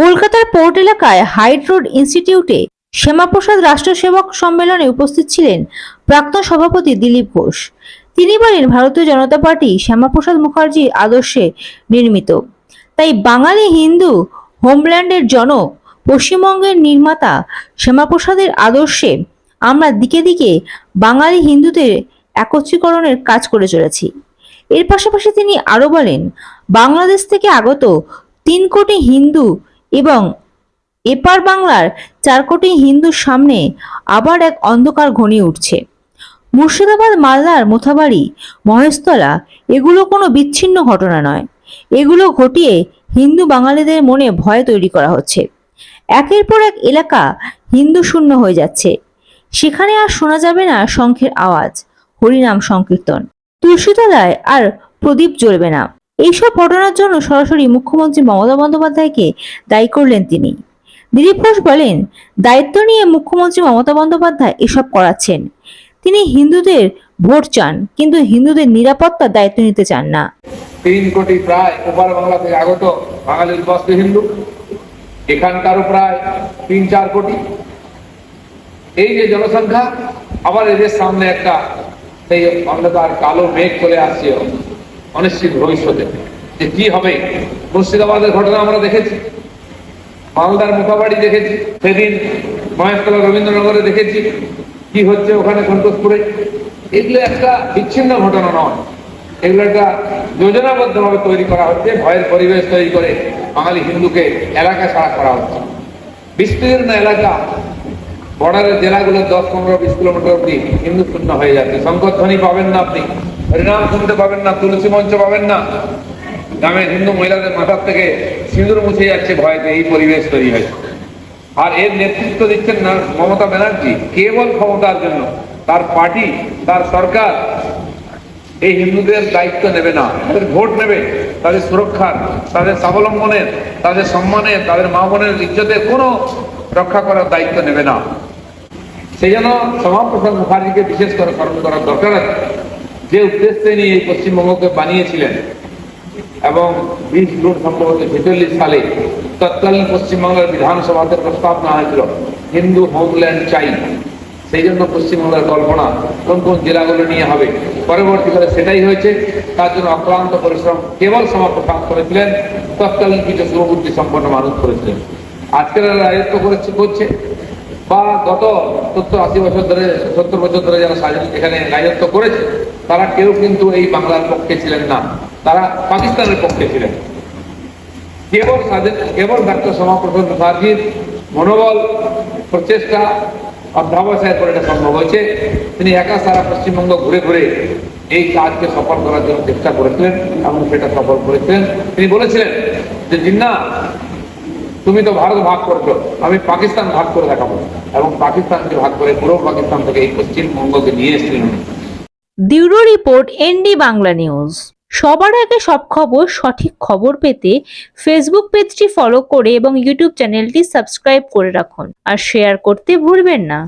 কলকাতার পোর্ট এলাকায় height road ইনস্টিটিউটে শ্যামাপ্রসাদ রাষ্ট্রসেবক সম্মেলনে উপস্থিত ছিলেন প্রাক্তন সভাপতি দিলীপ ঘোষ। তিনি বলেন, ভারতীয় জনতা পার্টি শ্যামাপ্রসাদ মুখার্জির আদর্শে নির্মিত। তাই বাঙালি হিন্দু হোমল্যান্ডের জনক পশ্চিমবঙ্গের নির্মাতা শ্যামাপ্রসাদের আদর্শে আমরা দিকে দিকে বাঙালি হিন্দুদের একত্রীকরণের কাজ করে চলেছি। এর পাশাপাশি তিনি আরও বলেন, বাংলাদেশ থেকে আগত তিন কোটি হিন্দু এবং এপার বাংলার চার কোটি হিন্দুর সামনে আবার এক অন্ধকার ঘনিয়ে উঠছে। মুর্শিদাবাদ, মালদার মোথাবাড়ি, মহেশতলা, এগুলো কোনো বিচ্ছিন্ন ঘটনা নয়। এগুলো ঘটিয়ে হিন্দু বাঙালিদের মনে ভয় তৈরি করা হচ্ছে। একের পর এক এলাকা হিন্দু শূন্য হয়ে যাচ্ছে। সেখানে আর শোনা যাবে না শঙ্খের আওয়াজ, হরিনাম সংকীর্তন। তুলসীতলায় আর প্রদীপ জ্বলবে না। এইসব ঘটনার জন্য সরাসরি মুখ্যমন্ত্রী মমতা বন্দ্যোপাধ্যায়কে দায়ী করলেন তিনি। দিলীপ ঘোষ বলেন, দায়িত্ব নিয়ে মুখ্যমন্ত্রী মমতা বন্দ্যোপাধ্যায় এসব করাচ্ছেন। তিনি হিন্দুদের ভোট চান, কিন্তু হিন্দুদের নিরাপত্তার দায়িত্ব নিতে চান না। তিন কোটি প্রায় ওপার বাংলা থেকে আগত বাঙালি উদ্বাস্তু হিন্দু, এখানকারও প্রায় তিন চার কোটি। এই যে জনসংখ্যা আবার এদের সামনে একটা সেই অন্ধকার কালো মেঘ চলে আসছে। অনিশ্চিত ভবিষ্যতে। যে কি হবে? মুর্শিদাবাদের ঘটনা আমরা দেখেছি। মালদার মুখাবাড়ি দেখেছি। সেদিন মহেশতলা রবীন্দ্রনগরে দেখেছি। কি হচ্ছে ওখানে সন্তোষপুরে এগুলো একটা বিচ্ছিন্ন ঘটনা নয়। এগুলো একটা যোজনাবদ্ধভাবে তৈরি করা হচ্ছে। ভয়ের পরিবেশ তৈরি করে বাঙালি হিন্দুকে এলাকা ছাড়া করা হচ্ছে। বিস্তীর্ণ এলাকা বর্ডারের জেলাগুলো দশ, পনেরো, বিশ কিলোমিটার অব্দি হিন্দু শূন্য হয়ে যাচ্ছে। শঙ্করধ্বনি পাবেন না আপনি। হরিনাম শুনতে পাবেন না, তুলসী মঞ্চ পাবেন না। গ্রামের হিন্দু মহিলাদের মাথার থেকে সিঁদুর মুছে যাচ্ছে ভয়তে, এই পরিবেশ তৈরি হয়েছে। আর এর নেতৃত্ব দিচ্ছেন না মমতা ব্যানার্জি, কেবল ক্ষমতার জন্য। তার পার্টি, তার সরকার এই হিন্দুদের দায়িত্ব নেবে না। তাদের ভোট নেবে, তাদের সুরক্ষার, তাদের স্বাবলম্বনের, তাদের সম্মানের, তাদের মা বোনের ইজ্জতের কোনো রক্ষা করার দায়িত্ব নেবে না। সেই জন্য শ্যামাপ্রসাদ মুখার্জিকে বিশেষ করে স্মরণ করার দরকার আছে। যে উদ্দেশ্যে নিয়ে এই পশ্চিমবঙ্গকে বানিয়েছিলেন এবং বিশ জুন সম্ভবত ছেচল্লিশ সালে তৎকালীন পশ্চিমবাংলার বিধানসভাতে প্রস্তাব নেওয়া হয়েছিল, হিন্দু হোমল্যান্ড চাই। সেই জন্য পশ্চিমবাংলার কল্পনা কোন কোন জেলাগুলো নিয়ে হবে পরবর্তীকালে সেটাই হয়েছে। তার জন্য অক্লান্ত পরিশ্রম কেবল সমাপ্রসাদ করেছিলেন, তৎকালীন কিছু দূরবর্তী সম্পন্ন মানুষ করেছিলেন। আজকের রাজত্ব করেছে করছে। বা গত সত্তর আশি বছর ধরে, সত্তর বছর ধরে যারা স্বাধীন- এখানে রাজত্ব করেছে, তারা কেউ কিন্তু এই বাংলার পক্ষে ছিলেন না। তারা পাকিস্তানের পক্ষে ছিলেন। কেবল কেবল ডাক্তার শ্যামাপ্রসাদ মুখার্জির মনোবল, প্রচেষ্টা অধ্যাবসায়ের করে এটা সম্ভব হয়েছে। তিনি একা সারা পশ্চিমবঙ্গ ঘুরে ঘুরে এই কাজকে সফল করার জন্য চেষ্টা করেছিলেন এবং সেটা সফল করেছিলেন। তিনি বলেছিলেন যে জিন্না তুমি তো ভারত ভাগ করছ, আমি পাকিস্তান ভাগ করে দেখাবো। এবং পাকিস্তানকে ভাগ করে পুরো পাকিস্তান থেকে এই পশ্চিমবঙ্গকে নিয়ে এসেছিলেন। Bureau report ND Bangla news. সবার আগে সব খবর, সঠিক খবর পেতে ফেসবুক পেজটি ফলো করে এবং ইউটিউব চ্যানেলটি সাবস্ক্রাইব করে রাখুন। আর শেয়ার করতে ভুলবেন না।